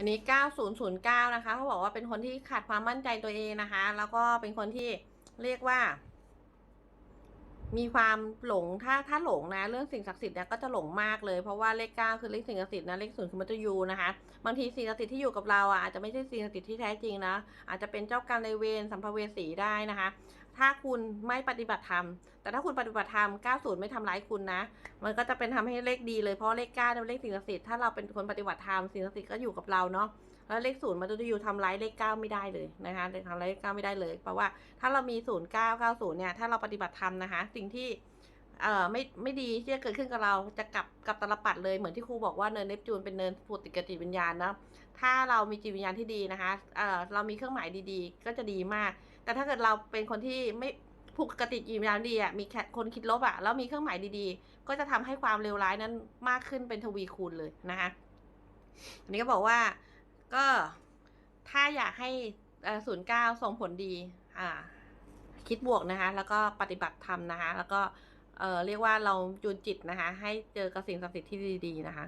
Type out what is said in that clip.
อันนี้ 9009 นะคะเขาบอกว่าเป็นคนที่ขาดความมั่นใจตัวเองนะคะ แล้วก็เป็นคนที่เรียกว่า มีความหลงถ้าถ้าหลงนะ เรื่องสิ่งศักดิ์สิทธิ์เนี่ยก็จะหลงมากเลยเพราะว่าเลขเก้าคือเลขสิ่งศักดิ์สิทธิ์นะเลขศูนย์คือมัตยูนะคะบางทีสิ่งศักดิ์สิทธิ์ที่อยู่กับเราอะอาจจะไม่ใช่สิ่งศักดิ์สิทธิ์ที่แท้จริงนะอาจจะเป็นเจ้ากรรมนายเวรสัมภเวสีได้นะคะ ถ้าคุณไม่ปฏิบัติธรรม แต่ถ้าคุณปฏิบัติธรรม 90 ไม่ทำร้ายคุณนะ มันก็จะเป็นทำให้เลขดีเลย เพราะเลข9เป็นเลขสิ่งศักดิ์สิทธิ์ ถ้าเราเป็นคนปฏิบัติธรรมสิ่งศักดิ์สิทธิ์ก็อยู่กับเราเนาะ แล้วเลขศูนย์มันจะอยู่ทำร้ายเลข9ไม่ได้เลยนะคะทำร้ายเลข9ไม่ได้เลย เพราะว่าถ้าเรามีศูนย์เก้าเก้าศูนย์เนี่ย ถ้าเราปฏิบัติธรรมนะคะ สิ่งที่ เอ่อไม่ไม่ดีที่จะเกิดขึ้นกับเราจะกลับกลับตลปัดเลยเหมือนที่ครูบอกว่าเนินเนปจูนเป็นเนินผูกติดกับจิตวิญญาณนะถ้าเรามีจิตวิญญาณที่ดีนะคะเอ่อเรามีเครื่องหมายดีๆ ก็จะดีมาก แต่ถ้าเกิดเราเป็นคนที่ไม่ผูกกับจิตวิญญาณดีอะมีแค่คนคิดลบอะแล้วมีเครื่องหมายดีๆ ก็จะทำให้ความเลวร้ายนั้นมากขึ้นเป็นทวีคูณเลยนะคะอันนี้ก็บอกว่าก็ถ้าอยากให้ศูนย์เก้าส่งผลดีอ่าคิดบวกนะคะ แล้วก็ปฏิบัติธรรมนะคะ แล้วก็ เรียกว่าเราจูนจิตนะคะ ให้เจอกับสิ่งศักดิ์สิทธิ์ที่ดีๆนะคะ